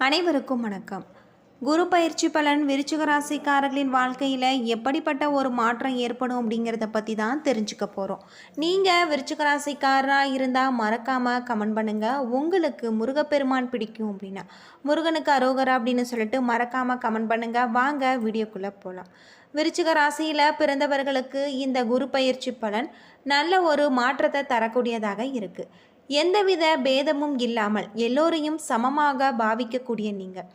அனைவருக்கும் வணக்கம். குரு பயிற்சி பலன் விருச்சிக ராசிக்காரர்களின் வாழ்க்கையில் எப்படிப்பட்ட ஒரு மாற்றம் ஏற்படும் அப்படிங்கிறத பற்றி தான் தெரிஞ்சுக்க போகிறோம் நீங்கள் விருச்சிக ராசிக்காரராக இருந்தால் மறக்காமல் கமெண்ட் பண்ணுங்கள் உங்களுக்கு முருகப்பெருமான் பிடிக்கும் அப்படின்னா முருகனுக்கு அரோகரா அப்படின்னு சொல்லிட்டு மறக்காமல் கமெண்ட் பண்ணுங்கள் வாங்க வீடியோக்குள்ளே போகலாம் விருச்சிக ராசியில் பிறந்தவர்களுக்கு இந்த குரு பயிற்சி பலன் நல்ல ஒரு மாற்றத்தை தரக்கூடியதாக இருக்குது எந்தவித பேதமும் இல்லாமல் எல்லோரையும் சமமாக பாவிக்கக்கூடிய நீங்கள்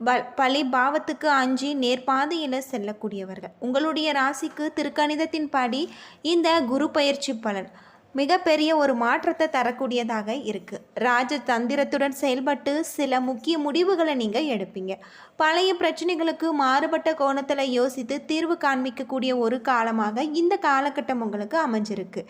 ப பழி பாவத்துக்கு அஞ்சி நேர்பாதையில் செல்லக்கூடியவர்கள். உங்களுடைய ராசிக்கு திருக்கணிதத்தின் படி இந்த குரு பயிற்சி பலன். மிகப்பெரிய ஒரு மாற்றத்தை தரக்கூடியதாக இருக்குது ராஜதந்திரத்துடன் செயல்பட்டு சில முக்கிய முடிவுகளை நீங்கள் எடுப்பீங்க. பழைய பிரச்சனைகளுக்கு மாறுபட்ட கோணத்தில் யோசித்து தீர்வு காண்பிக்கக்கூடிய ஒரு காலமாக இந்த காலகட்டம் உங்களுக்கு அமைஞ்சிருக்கு.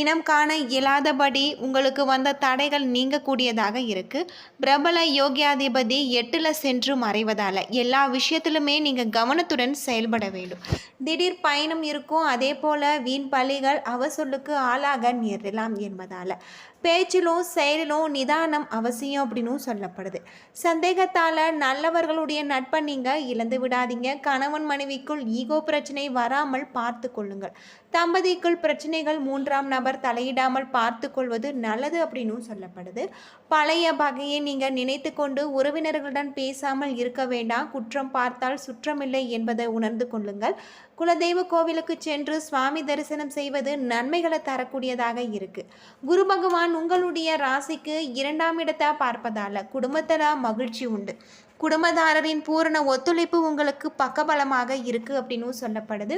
இனம் காண இயலாதபடி உங்களுக்கு வந்த தடைகள் நீங்கக்கூடியதாக இருக்குது பிரபல யோகியாதிபதி எட்டில் சென்று மறைவதால் எல்லா விஷயத்திலுமே நீங்கள் கவனத்துடன் செயல்பட வேண்டும். திடீர் பயணம் இருக்கும் அதே போல் வீண் பலிகள் அவசொல்லுக்கு ஆளாக நேரலாம் என்பதால் பேச்சிலும் செயலிலும் நிதானம் அவசியம் அப்படின்னு சொல்லப்படுது. சந்தேகத்தால் நல்லவர்களுடைய நட்பை நீங்கள் இழந்து விடாதீங்க. கணவன் மனைவிக்குள் ஈகோ பிரச்சனை வராமல் பார்த்து கொள்ளுங்கள். தம்பதிக்குள் பிரச்சனைகள் மூன்றாம் நபர் தலையிடாமல் பார்த்து கொள்வது நல்லது அப்படின்னு சொல்லப்படுது. பழைய பகையை நீங்கள் நினைத்து கொண்டு உறவினர்களுடன் பேசாமல் இருக்க வேண்டாம். குற்றம் பார்த்தால் சுற்றமில்லை என்பதை உணர்ந்து கொள்ளுங்கள். குலதெய்வ கோவிலுக்கு சென்று சுவாமி தரிசனம் செய்வது நன்மைகளை தரக்கூடியதாக இருக்குது குரு பகவான் உங்களுடைய ராசிக்கு இரண்டாம் இடத்தை பார்ப்பதால குடும்பத்தில் மகிழ்ச்சி உண்டு. குடும்பதாரரின் பூரண ஒத்துழைப்பு உங்களுக்கு பக்கபலமாக இருக்கு அப்படின்னு சொல்லப்படுது.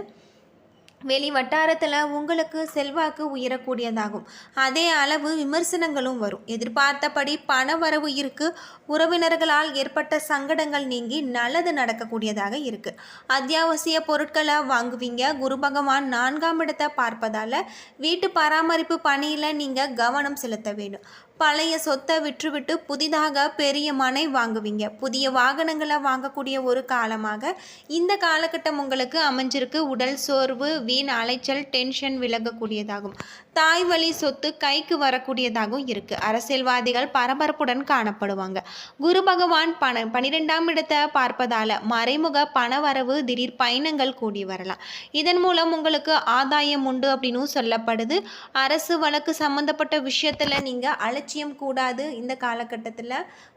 வெளி வட்டாரத்தில் உங்களுக்கு செல்வாக்கு உயரக்கூடியதாகும். அதே அளவு விமர்சனங்களும் வரும். எதிர்பார்த்தபடி பண வரவு இருக்கு. உறவினர்களால் ஏற்பட்ட சங்கடங்கள் நீங்கி நல்லது நடக்கக்கூடியதாக இருக்கு. அத்தியாவசிய பொருட்களை வாங்குவீங்க. குரு பகவான் நான்காம் இடத்தை பார்ப்பதால் வீட்டு பராமரிப்பு பணியில் நீங்கள் கவனம் செலுத்த வேண்டும். பழைய சொத்தை விற்றுவிட்டு புதிதாக பெரிய மனை வாங்குவீங்க. புதிய வாகனங்களை வாங்கக்கூடிய ஒரு காலமாக இந்த காலகட்டம் உங்களுக்கு அமைஞ்சிருக்கு. உடல் சோர்வு வீண் அலைச்சல் டென்ஷன் விலகக்கூடியதாகும். தாய் வழி சொத்து கைக்கு வரக்கூடியதாகவும் இருக்குது அரசியல்வாதிகள் பரபரப்புடன் காணப்படுவாங்க. குரு பகவான் பண பனிரெண்டாம் இடத்தை பார்ப்பதால் மறைமுக பண வரவு திடீர் பயணங்கள் கூடி வரலாம். இதன் மூலம் உங்களுக்கு ஆதாயம் உண்டு அப்படின்னு சொல்லப்படுது. அரசு வழக்கு சம்மந்தப்பட்ட விஷயத்தில் நீங்கள் அலட்சியம் கூடாது இந்த காலகட்டத்தில்.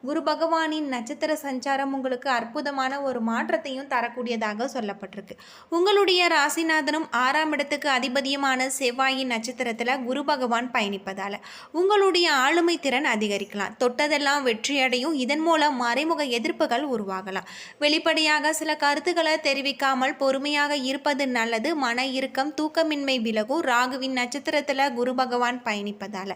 குரு பகவானின் நட்சத்திர சஞ்சாரம் உங்களுக்கு அற்புதமான ஒரு மாற்றத்தையும் தரக்கூடியதாக சொல்லப்பட்டிருக்கு. உங்களுடைய ராசிநாதனும் ஆறாம் இடத்துக்கு அதிபதியமான செவ்வாயின் நட்சத்திரத்தில் குரு பகவான் பயணிப்பதால் உங்களுடைய ஆளுமை திறன் அதிகரிக்கலாம். தொட்டதெல்லாம் வெற்றியடையும் இதன் மூலம் மறைமுக எதிர்ப்புகள் உருவாகலாம். வெளிப்படையாக சில கருத்துக்களை தெரிவிக்காமல் பொறுமையாக இருப்பது நல்லது. மன இறுக்கம் தூக்கமின்மை விலகும். ராகுவின் நட்சத்திரத்தில் குரு பகவான் பயணிப்பதால்.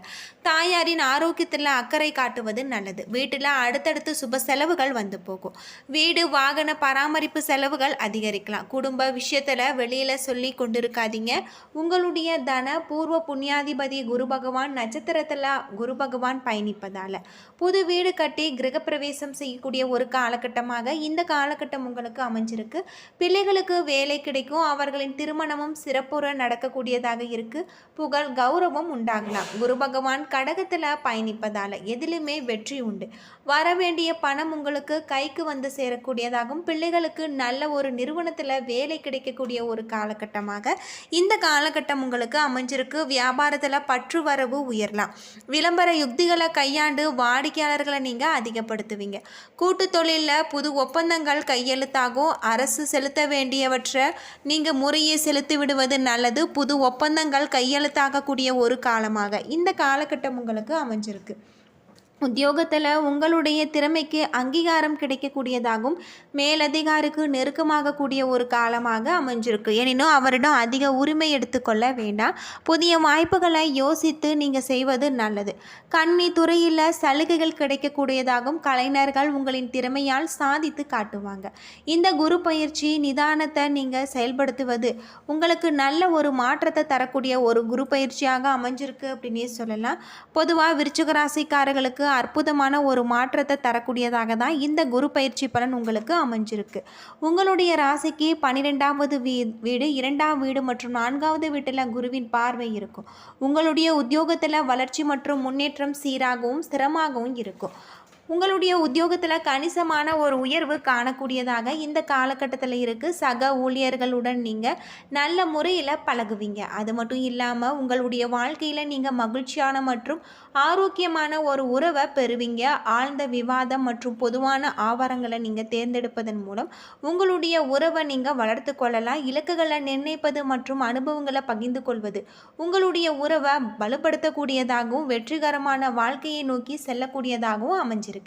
தாயாரின் ஆரோக்கியத்தில் அக்கறை காட்டுவது நல்லது. வீட்டில் அடுத்தடுத்து சுப செலவுகள் வந்து போகும். வீடு வாகன பராமரிப்பு செலவுகள் அதிகரிக்கலாம். குடும்ப விஷயத்தில் வெளியில் சொல்லி கொண்டிருக்காதீங்க. உங்களுடைய தன பூர்வ புண்ணியாதிபதி குரு பகவான் நட்சத்திரத்தில் குரு பகவான் பயணிப்பதால். புது வீடு கட்டி கிரகப்பிரவேசம் செய்யக்கூடிய ஒரு காலகட்டமாக இந்த காலகட்டம் உங்களுக்கு அமைஞ்சிருக்கு. பிள்ளைகளுக்கு வேலை கிடைக்கும். அவர்களின் திருமணமும் சிறப்புற நடக்கக்கூடியதாக இருக்கு. புகழ் கௌரவம் உண்டாகலாம். குரு பகவான் கடகத்தில் பயணிப்பதால் எதிலுமே வெற்றி உண்டு. வர வேண்டிய பணம் உங்களுக்கு கைக்கு வந்து சேரக்கூடியதாகவும் பிள்ளைகளுக்கு நல்ல ஒரு நிறுவனத்தில் வேலை கிடைக்கக்கூடிய ஒரு காலகட்டமாக இந்த காலகட்டம் உங்களுக்கு அமைஞ்சிருக்கு. வியாபாரத்தில் பற்று வரவு உயரலாம். விளம்பர யுக்திகளை கையாண்டு வாடிக்கையாளர்களை நீங்கள் அதிகப்படுத்துவீங்க. கூட்டு தொழிலில் புது ஒப்பந்தங்கள் கையெழுத்தாகும். அரசு செலுத்த வேண்டியவற்றை நீங்கள் முறையே செலுத்தி விடுவது நல்லது. புது ஒப்பந்தங்கள் கையெழுத்தாகக்கூடிய ஒரு காலமாக இந்த காலகட்டம் உங்களுக்கு அமைஞ்சிருக்கு. உத்தியோகத்தில் உங்களுடைய திறமைக்கு அங்கீகாரம் கிடைக்கக்கூடியதாகவும் மேலதிகாரிக்கு நெருக்கமாகக்கூடிய ஒரு காலமாக அமைஞ்சிருக்கு. எனினும் அவரிடம் அதிக உரிமை எடுத்துக்கொள்ள வேண்டாம். புதிய வாய்ப்புகளை யோசித்து நீங்கள் செய்வது நல்லது. கண்ணி துறையில் சலுகைகள் கிடைக்கக்கூடியதாகவும் கலைஞர்கள் உங்களின் திறமையால் சாதித்து காட்டுவாங்க. இந்த குரு பயிற்சி நிதானத்தை நீங்கள் செயல்படுத்துவது உங்களுக்கு நல்ல ஒரு மாற்றத்தை தரக்கூடிய ஒரு குரு பயிற்சியாக அமைஞ்சிருக்கு அப்படின்னே சொல்லலாம். பொதுவாக விருச்சிகராசிக்காரர்களுக்கு அற்புதமான ஒரு மாற்றத்தை தரக்கூடியதாக தான் இந்த குரு பயிற்சி பலன் உங்களுக்கு அமைஞ்சிருக்கு. உங்களுடைய ராசிக்கு பன்னிரெண்டாவது வீ வீடு இரண்டாம் வீடு மற்றும் நான்காவது வீட்டில் குருவின் பார்வை இருக்கும். உங்களுடைய உத்தியோகத்தில் வளர்ச்சி மற்றும் முன்னேற்றம் சீராகவும் ஸ்திரமாகவும் இருக்கும். உங்களுடைய உத்தியோகத்தில் கணிசமான ஒரு உயர்வு காணக்கூடியதாக இந்த காலகட்டத்தில் இருக்குது சக ஊழியர்களுடன் நீங்கள் நல்ல முறையில் பழகுவீங்க. அது மட்டும் இல்லாமல் உங்களுடைய வாழ்க்கையில் நீங்கள் மகிழ்ச்சியான மற்றும் ஆரோக்கியமான ஒரு உறவை பெறுவீங்க. ஆழ்ந்த விவாதம் மற்றும் பொதுவான ஆவாரங்களை நீங்கள் தேர்ந்தெடுப்பதன் மூலம் உங்களுடைய உறவை நீங்கள் வளர்த்து கொள்ளலாம். இலக்குகளை நிர்ணயிப்பது மற்றும் அனுபவங்களை பகிர்ந்து கொள்வது உங்களுடைய உறவை வலுப்படுத்தக்கூடியதாகவும் வெற்றிகரமான வாழ்க்கையை நோக்கி செல்லக்கூடியதாகவும் அமைஞ்சிருக்கு.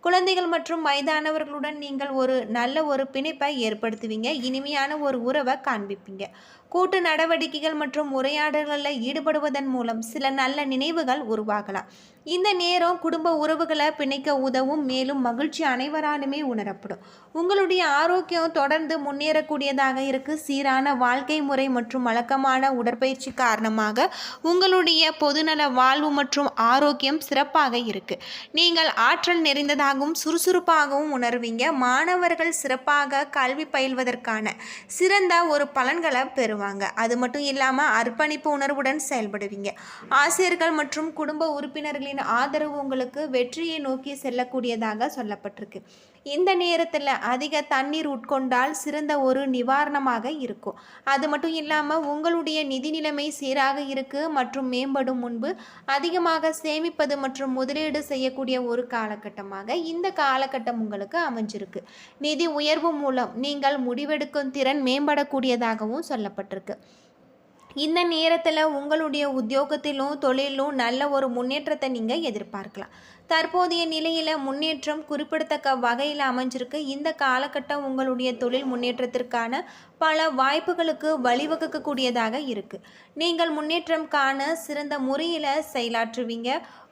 குழந்தைகள் மற்றும் வயதானவர்களுடன் நீங்கள் ஒரு நல்ல ஒரு பிணைப்பை ஏற்படுத்துவீங்க. இனிமையான ஒரு உறவை காண்பிப்பீங்க. கூட்டு நடவடிக்கைகள் மற்றும் உரையாடல்களில் ஈடுபடுவதன் மூலம் சில நல்ல நினைவுகள் உருவாகலாம். இந்த நேரம் குடும்ப உறவுகளை பிணைக்க உதவும் மேலும் மகிழ்ச்சி அனைவராலுமே உணரப்படும். உங்களுடைய ஆரோக்கியம் தொடர்ந்து முன்னேறக்கூடியதாக இருக்கு. சீரான வாழ்க்கை முறை மற்றும் வழக்கமான உடற்பயிற்சி காரணமாக உங்களுடைய பொதுநல வாழ்வு மற்றும் ஆரோக்கியம் சிறப்பாக இருக்கு. நீங்கள் ஆற்றல் நிறைந்ததாகவும் சுறுசுறுப்பாகவும் உணர்வீங்க. மாணவர்கள் சிறப்பாக கல்வி பயில்வதற்கான சிறந்த ஒரு பலன்களை பெறுவாங்க. அது மட்டும் இல்லாமல் அர்ப்பணிப்பு உணர்வுடன் செயல்படுவீங்க. ஆசிரியர்கள் மற்றும் குடும்ப உறுப்பினர்களின் ஆதரவு உங்களுக்கு வெற்றியை நோக்கி செல்லக்கூடியதாக சொல்லப்பட்டிருக்கு. இந்த நேரத்தில் அதிக தண்ணீர் உட்கொண்டால் சிறந்த ஒரு நிவாரணமாக இருக்கும். அது மட்டும் இல்லாமல் உங்களுடைய நிதி நிலைமை சீராக இருக்கு மற்றும் மேம்படும் முன்பு அதிகமாக சேமிப்பது மற்றும் முதலீடு செய்யக்கூடிய ஒரு காலகட்டமாக இந்த காலகட்டம் உங்களுக்கு அமைஞ்சிருக்கு. நிதி உயர்வு மூலம் நீங்கள் முடிவெடுக்கும் திறன் மேம்படக்கூடியதாகவும் சொல்லப்பட்டிருக்கு. இந்த நேரத்தில் உங்களுடைய உத்தியோகத்திலும் தொழிலும் நல்ல ஒரு முன்னேற்றத்தை நீங்கள் எதிர்பார்க்கலாம். தற்போதைய நிலையில் முன்னேற்றம் குறிப்பிடத்தக்க வகையில் அமைஞ்சிருக்கு. இந்த காலகட்டம் உங்களுடைய தொழில் முன்னேற்றத்திற்கான பல வாய்ப்புகளுக்கு வழிவகுக்கக்கூடியதாக இருக்குது நீங்கள் முன்னேற்றம் காண சிறந்த முறையில் செயலாற்றுவீங்க.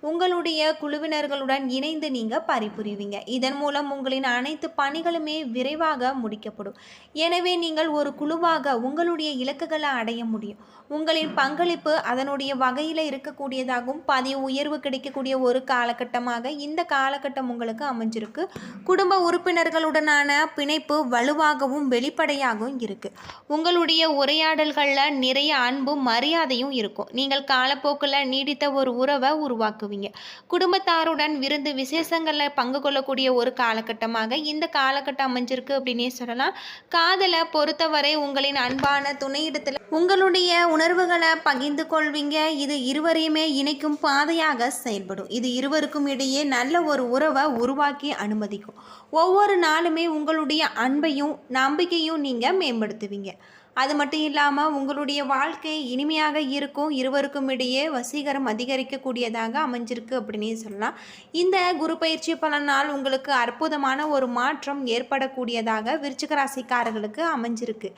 உங்களுடைய குழுவினர்களுடன் இணைந்து நீங்கள் பணிபுரிவீங்க. இதன் மூலம் உங்களின் அனைத்து பணிகளுமே விரைவாக முடிக்கப்படும். எனவே நீங்கள் ஒரு குழுவாக உங்களுடைய இலக்குகளை அடைய முடியும். உங்களின் பங்களிப்பு அதனுடைய வகையில் இருக்கக்கூடியதாகவும் பதிவு உயர்வு கிடைக்கக்கூடிய ஒரு காலகட்டமாக இந்த காலகட்டம் உங்களுக்கு அமைஞ்சிருக்கு. குடும்ப உறுப்பினர்களுடனான பிணைப்பு வலுவாகவும் வெளிப்படையாகவும் இருக்குது உங்களுடைய உரையாடல்களில் நிறைய அன்பும் மரியாதையும் இருக்கும். நீங்கள் காலப்போக்கில் நீடித்த ஒரு உறவை உருவாக்குவீங்க. குடும்பத்தாருடன் விருந்து விசேஷங்களில் பங்கு கொள்ளக்கூடிய ஒரு காலகட்டமாக இந்த காலகட்டம் அமைஞ்சிருக்கு அப்படின்னே சொல்லலாம். காதலை பொறுத்தவரை உங்களின் அன்பான துணையிடத்தில் உங்களுடைய உணர்வுகளை பகிர்ந்து கொள்வீங்க. இது இருவரையுமே இணைக்கும் பாதையாக செயல்படும். இது இருவருக்கும் இடையே நல்ல ஒரு உறவை உருவாக்கி அனுமதிக்கும். ஒவ்வொரு நாளுமே உங்களுடைய அன்பையும் நம்பிக்கையும் நீங்கள் மேம்படுத்துவீங்க. அது மட்டும் இல்லாமல் உங்களுடைய வாழ்க்கை இனிமையாக இருக்கும் இருவருக்கும் இடையே வசீகரம் அதிகரிக்கக்கூடியதாக அமைஞ்சிருக்கு அப்படின்னு சொல்லலாம். இந்த குரு பயிற்சி பலனால் உங்களுக்கு அற்புதமான ஒரு மாற்றம் ஏற்படக்கூடியதாக விருச்சிக ராசிக்காரர்களுக்கு அமைஞ்சிருக்கு.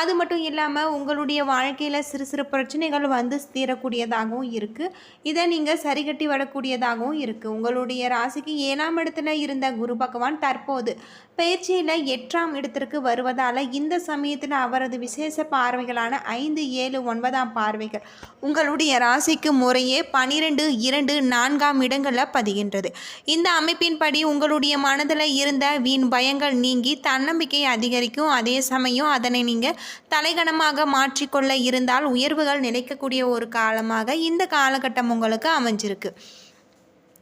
அது மட்டும் இல்லாமல் உங்களுடைய வாழ்க்கையில் சிறு சிறு பிரச்சனைகள் வந்து தீரக்கூடியதாகவும் இருக்குது இதை நீங்கள் சரிகட்டி விடக்கூடியதாகவும் இருக்குது உங்களுடைய ராசிக்கு ஏழாம் இடத்துல இருந்த குரு பகவான் தற்போது பயிற்சியில் எட்டாம் இடத்திற்கு வருவதால் இந்த சமயத்தில் அவரது விசேஷ பார்வைகளான ஐந்து ஏழு ஒன்பதாம் பார்வைகள். உங்களுடைய ராசிக்கு முறையே பனிரெண்டு இரண்டு நான்காம் இடங்களில் பதிகின்றது. இந்த அமைப்பின்படி உங்களுடைய மனதில் இருந்த வீண் பயங்கள் நீங்கி தன்னம்பிக்கை அதிகரிக்கும். அதே சமயம் அதனை நீங்கள் தலைகணமாக மாற்றிக்கொள்ள இருந்தால் உயர்வுகள் நிலைக்கக்கூடிய ஒரு காலமாக இந்த காலகட்டம் உங்களுக்கு அமைஞ்சிருக்கு.